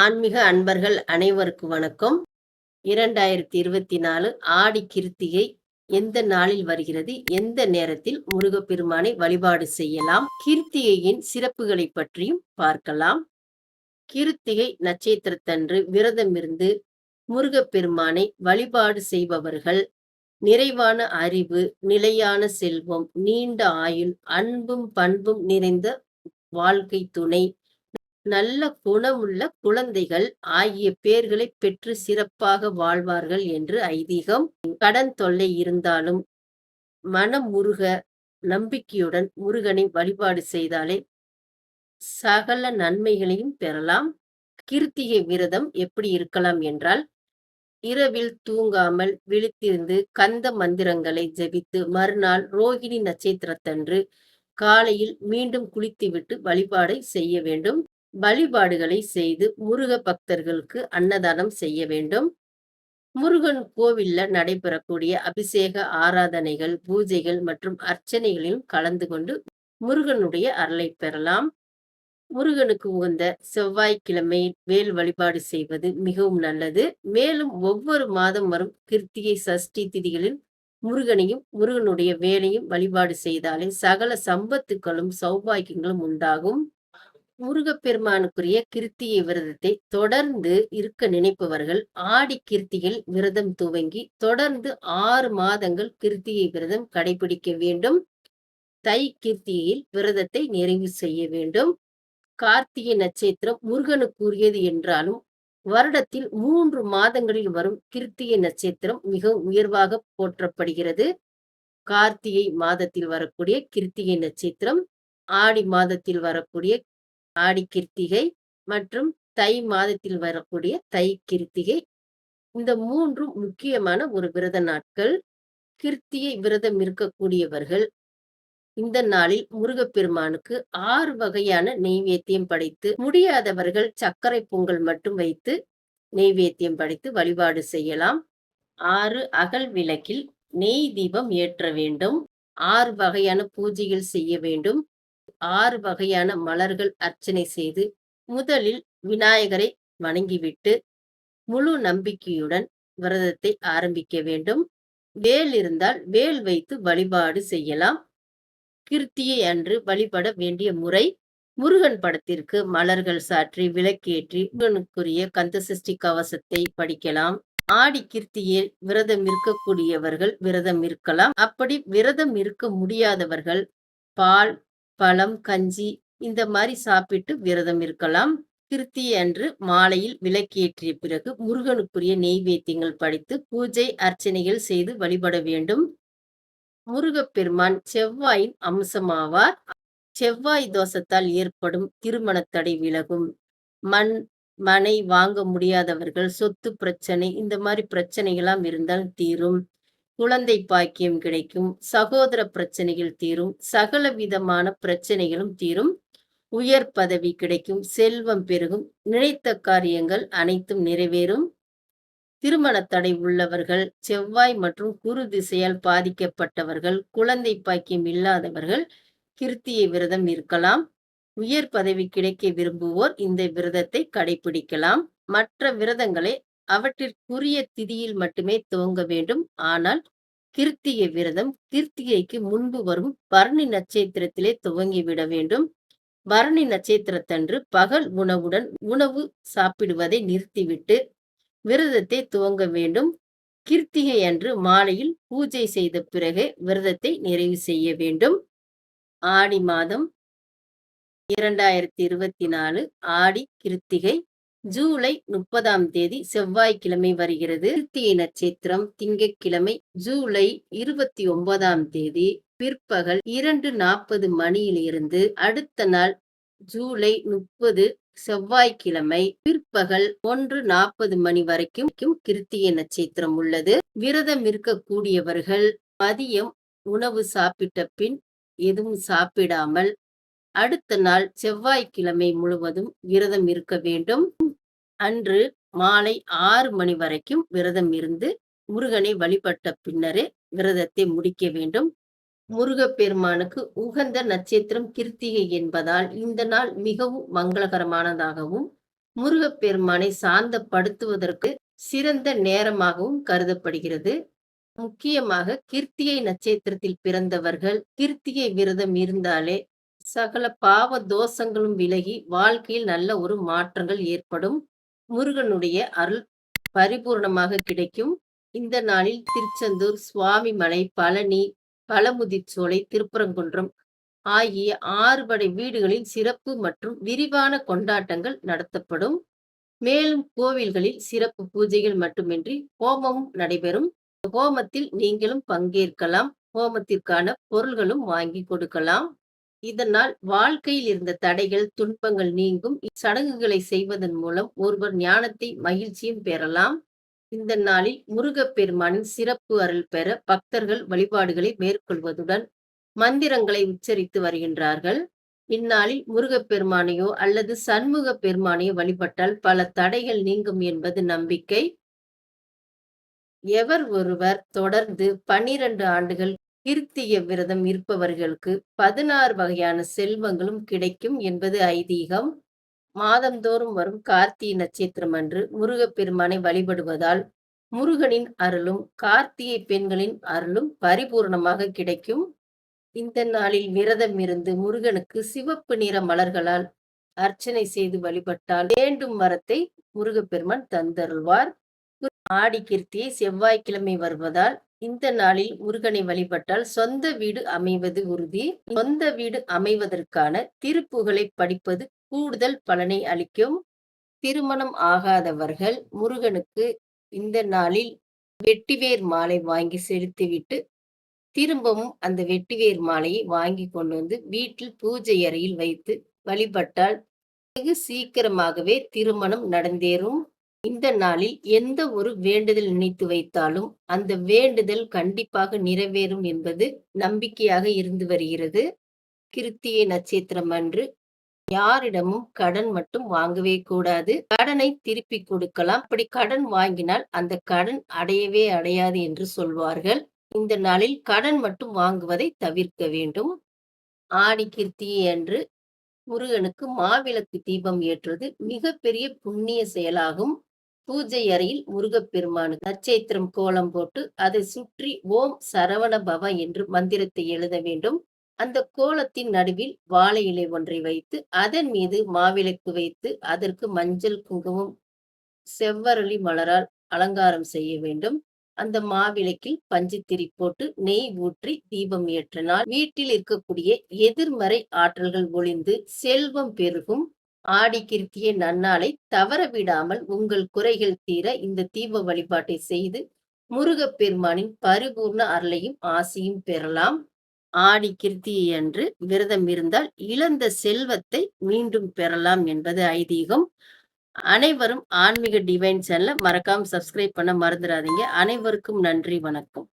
ஆன்மீக அன்பர்கள் அனைவருக்கு வணக்கம். இரண்டாயிரத்தி இருபத்தி நாலு ஆடி கிருத்திகை எந்த நாளில் வருகிறது? எந்த நேரத்தில் முருகப்பெருமானை வழிபாடு செய்யலாம்? கிருத்திகையின் சிறப்புகளை பற்றியும் பார்க்கலாம். கிருத்திகை நட்சத்திரத்தன்று விரதம் இருந்து முருகப்பெருமானை வழிபாடு செய்பவர்கள் நிறைவான அறிவு நிலையான செல்வம் நீண்ட ஆயுள் அன்பும் பண்பும் நிறைந்த வாழ்க்கை துணை நல்ல குணமுள்ள குழந்தைகள் ஆகிய பேர்களை பெற்று சிறப்பாக வாழ்வார்கள் என்று ஐதீகம் கடன் தொல்லை இருந்தாலும் மனம் முருக நம்பிக்கையுடன் முருகனை வழிபாடு செய்தாலே சகல நன்மைகளையும் பெறலாம். கிருத்திகை விரதம் எப்படி இருக்கலாம் என்றால் இரவில் தூங்காமல் விழித்திருந்து கந்த மந்திரங்களை ஜெபித்து மறுநாள் ரோகிணி நட்சத்திரத்தன்று காலையில் மீண்டும் குளித்துவிட்டு வழிபாடை செய்ய வேண்டும். வழிபாடுகளை செய்து முருக பக்தர்களுக்கு அன்னதானம் செய்ய வேண்டும். முருகன் கோவில்ல நடைபெறக்கூடிய அபிஷேக ஆராதனைகள் பூஜைகள் மற்றும் அர்ச்சனைகளிலும் கலந்து கொண்டு முருகனுடைய அருளை பெறலாம். முருகனுக்கு உகந்த செவ்வாய்க்கிழமை வேல் வழிபாடு செய்வது மிகவும் நல்லது. மேலும் ஒவ்வொரு மாதம் வரும் கிருத்திகை சஷ்டி திதிகளில் முருகனையும் முருகனுடைய வேலையும் வழிபாடு செய்தாலே சகல சம்பத்துக்களும் சௌபாகியங்களும் உண்டாகும். முருகப்பெருமானுக்குரிய கிருத்திகை விரதத்தை தொடர்ந்து இருக்க நினைப்பவர்கள் ஆடி கிருத்தியில் விரதம் துவங்கி தொடர்ந்து ஆறு மாதங்கள் கிருத்திகை விரதம் கடைபிடிக்க வேண்டும். தை கிருத்தியில் விரதத்தை நிறைவு செய்ய வேண்டும். கார்த்திகை நட்சத்திரம் முருகனுக்குரியது என்றாலும் வருடத்தில் மூன்று மாதங்களில் வரும் கிருத்திகை நட்சத்திரம் மிக உயர்வாக போற்றப்படுகிறது. கார்த்திகை மாதத்தில் வரக்கூடிய கிருத்திகை நட்சத்திரம் ஆடி மாதத்தில் வரக்கூடிய ஆடி கிருத்திகை மற்றும் தை மாதத்தில் வரக்கூடிய தை கிருத்திகை. இந்த மூன்றும் முக்கியமான ஒரு விரத நாட்கள். கிருத்தியை விரதம் இருக்கக்கூடியவர்கள். இந்த நாளில் முருகப்பெருமானுக்கு ஆறு வகையான நெய்வேத்தியம் படைத்து முடியாதவர்கள் சர்க்கரை பொங்கல் மட்டும் வைத்து நெய்வேத்தியம் படைத்து வழிபாடு செய்யலாம். ஆறு அகல் விளக்கில் நெய் தீபம் ஏற்ற வேண்டும். ஆறு வகையான பூஜைகள் செய்ய வேண்டும். ஆறு வகையான மலர்கள் அர்ச்சனை செய்து முதலில் விநாயகரை வணங்கிவிட்டு முழு நம்பிக்கையுடன் விரதத்தை ஆரம்பிக்க வேண்டும். வேல் இருந்தால் வேல் வைத்து வழிபாடு செய்யலாம். கிருத்தியை அன்று வழிபட வேண்டிய முறை முருகன் படத்திற்கு மலர்கள் சாற்றி விளக்கேற்றி முருகனுக்குரிய கந்தசஷ்டி கவசத்தை படிக்கலாம். ஆடி கிருத்தியில் விரதம் இருக்கக்கூடியவர்கள் விரதம் இருக்கலாம். அப்படி விரதம் இருக்க முடியாதவர்கள் பால் பழம் கஞ்சி இந்த மாதிரி சாப்பிட்டு விரதம் இருக்கலாம். கிருத்தி அன்று மாலையில் விளக்கேற்றிய பிறகு முருகனுக்குரிய நெய்வேத்தியங்கள் படித்து பூஜை அர்ச்சனைகள் செய்து வழிபட வேண்டும். முருகப்பெருமான் செவ்வாயின் அம்சமாவார். செவ்வாய் தோஷத்தால் ஏற்படும் திருமண தடை விலகும். மண் மனை வாங்க முடியாதவர்கள் சொத்து பிரச்சனை இந்த மாதிரி பிரச்சனைகளாம் இருந்தால் தீரும். குழந்தை பாக்கியம் கிடைக்கும். சகோதர பிரச்சனைகள் தீரும். சகல விதமான பிரச்சனைகளும் தீரும். உயர் பதவி கிடைக்கும். செல்வம் பெருகும். நினைத்த காரியங்கள் அனைத்தும் நிறைவேறும். திருமண தடை உள்ளவர்கள் செவ்வாய் மற்றும் குரு திசையால் பாதிக்கப்பட்டவர்கள் குழந்தை பாக்கியம் இல்லாதவர்கள் கிருத்திய விரதம் இருக்கலாம். உயர் பதவி கிடைக்க விரும்புவோர் இந்த விரதத்தை கடைபிடிக்கலாம். மற்ற விரதங்களை அவற்றிற்குரிய திதியில் மட்டுமே துவங்க வேண்டும். ஆனால் கிருத்திகை விரதம் கிருத்திகைக்கு முன்பு வரும் பரணி நட்சத்திரத்திலே துவங்கிவிட வேண்டும். பரணி நட்சத்திரத்தன்று பகல் உணவுடன் உணவு சாப்பிடுவதை நிறுத்திவிட்டு விரதத்தை துவங்க வேண்டும். கிருத்திகை அன்று மாலையில் பூஜை செய்த பிறகு விரதத்தை நிறைவு செய்ய வேண்டும். ஆடி மாதம் இரண்டாயிரத்தி இருபத்தி நாலு ஆடி கிருத்திகை ஜூலை முப்பதாம் தேதி செவ்வாய்க்கிழமை வருகிறது. திருத்திய நட்சத்திரம் திங்கட்கிழமை ஜூலை இருபத்தி ஒன்பதாம் தேதி பிற்பகல் இரண்டு நாற்பது மணியிலிருந்து அடுத்த நாள் ஜூலை முப்பது செவ்வாய்க்கிழமை பிற்பகல் ஒன்று நாற்பது மணி வரைக்கும் கிருத்திய நட்சத்திரம் உள்ளது. விரதம் இருக்கக்கூடியவர்கள் மதியம் உணவு சாப்பிட்ட பின் எதுவும் சாப்பிடாமல் அடுத்த நாள் செவ்வாய்க்கிழமை முழுவதும் விரதம் இருக்க வேண்டும். அன்று மாலை ஆறு மணி வரைக்கும் விரதம் இருந்து முருகனை வழிபட்ட பின்னரே விரதத்தை முடிக்க வேண்டும். முருகப்பெருமானுக்கு உகந்த நட்சத்திரம் கிருத்திகை என்பதால் இந்த நாள் மிகவும் மங்களகரமானதாகவும் முருகப்பெருமானை சாந்தப்படுத்துவதற்கு சிறந்த நேரமாகவும் கருதப்படுகிறது. முக்கியமாக கிருத்திகை நட்சத்திரத்தில் பிறந்தவர்கள் கிருத்திகை விரதம் இருந்தாலே சகல பாவ தோஷங்களும் விலகி வாழ்க்கையில் நல்ல ஒரு மாற்றங்கள் ஏற்படும். முருகனுடைய அருள் பரிபூர்ணமாக கிடைக்கும். இந்த நாளில் திருச்செந்தூர் சுவாமிமலை பழனி பழமுதிர்ச்சோலை திருப்பரங்குன்றம் ஆகிய ஆறுபடை வீடுகளில் சிறப்பு மற்றும் விரிவான கொண்டாட்டங்கள் நடத்தப்படும். மேலும் கோவில்களில் சிறப்பு பூஜைகள் மட்டுமின்றி ஹோமமும் நடைபெறும். ஹோமத்தில் நீங்களும் பங்கேற்கலாம். ஹோமத்திற்கான பொருள்களும் வாங்கி கொடுக்கலாம். இதனால் வாழ்க்கையில் இருந்த தடைகள் துன்பங்கள் நீங்கும். இச்சடங்குகளை செய்வதன் மூலம் ஒருவர் ஞானத்தை மகிழ்ச்சியும் பெறலாம். இந்த நாளில் முருகப்பெருமானின் சிறப்பு அருள் பெற பக்தர்கள் வழிபாடுகளை மேற்கொள்வதுடன் மந்திரங்களை உச்சரித்து வருகின்றார்கள். இந்நாளில் முருகப்பெருமானையோ அல்லது சண்முக பெருமானையோ வழிபட்டால் பல தடைகள் நீங்கும் என்பது நம்பிக்கை. எவர் ஒருவர் தொடர்ந்து பனிரெண்டு ஆண்டுகள் கிருத்திய விரதம் இருப்பவர்களுக்கு பதினாறு வகையான செல்வங்களும் கிடைக்கும் என்பது ஐதீகம். மாதந்தோறும் வரும் கார்த்திகை நட்சத்திரம் அன்று முருகப்பெருமானை வழிபடுவதால் முருகனின் அருளும் கார்த்திகை பெண்களின் அருளும் பரிபூர்ணமாக கிடைக்கும். இந்த நாளில் விரதம் இருந்து முருகனுக்கு சிவப்பு நிற மலர்களால் அர்ச்சனை செய்து வழிபட்டால் வேண்டும் வரத்தை முருகப்பெருமான் தந்தருள்வார். ஆடி கீர்த்தி செவ்வாய்க்கிழமை வருவதால் இந்த நாளில் முருகனை வழிபட்டால் சொந்த வீடு அமைவது உறுதி. சொந்த வீடு அமைவதற்கான திருப்புகளை படிப்பது கூடுதல் பலனை அளிக்கும். திருமணம் ஆகாதவர்கள் முருகனுக்கு இந்த நாளில் வெட்டிவேர் மாலை வாங்கி செலுத்திவிட்டு திரும்பவும் அந்த வெட்டிவேர் மாலையை வாங்கி கொண்டு வந்து வீட்டில் பூஜை அறையில் வைத்து வழிபட்டால் வெகு சீக்கிரமாகவே திருமணம் நடந்தேறும். இந்த நாளில் எந்த ஒரு வேண்டுதல் நினைத்து வைத்தாலும் அந்த வேண்டுதல் கண்டிப்பாக நிறைவேறும் என்பது நம்பிக்கையாக இருந்து வருகிறது. கிருத்திகை நட்சத்திரம் அன்று யாரிடமும் கடன் மட்டும் வாங்கவே கூடாது. கடனை திருப்பி கொடுக்கலாம். அப்படி கடன் வாங்கினால் அந்த கடன் அடையவே அடையாது என்று சொல்வார்கள். இந்த நாளில் கடன் மட்டும் வாங்குவதை தவிர்க்க வேண்டும். ஆடி கிருத்தியை அன்று முருகனுக்கு மாவிளக்கு தீபம் ஏற்றுவது மிகப்பெரிய புண்ணிய செயலாகும். பூஜை அறையில் முருகப்பெருமானு நட்சத்திரம் கோலம் போட்டு அதை சுற்றி ஓம் சரவண பவ என்று மந்திரத்தை எழுத வேண்டும். அந்த கோலத்தின் நடுவில் வாழை இலை ஒன்றை வைத்து அதன் மீது மாவிளக்கு வைத்து அதற்கு மஞ்சள் குங்குமம் செவ்வரளி மலரால் அலங்காரம் செய்ய வேண்டும். அந்த மாவிளக்கில் பஞ்சுத்திரி போட்டு நெய் ஊற்றி தீபம் ஏற்றினால் வீட்டில் இருக்கக்கூடிய எதிர்மறை ஆற்றல்கள் ஒளிந்து செல்வம் பெருகும். ஆடி கிருத்திய நன்னாளை தவற விடாமல் உங்கள் குறைகள் தீர இந்த தீப வழிபாட்டை செய்து முருகப்பெருமானின் பரிபூர்ண அருளையும் ஆசையும் பெறலாம். ஆடி கிருத்தியை அன்று விரதம் இருந்தால் இழந்த செல்வத்தை மீண்டும் பெறலாம் என்பது ஐதீகம். அனைவரும் ஆன்மீக டிவைன் சேனலை மறக்காம சப்ஸ்கிரைப் பண்ண மறந்துடாதீங்க. அனைவருக்கும் நன்றி வணக்கம்.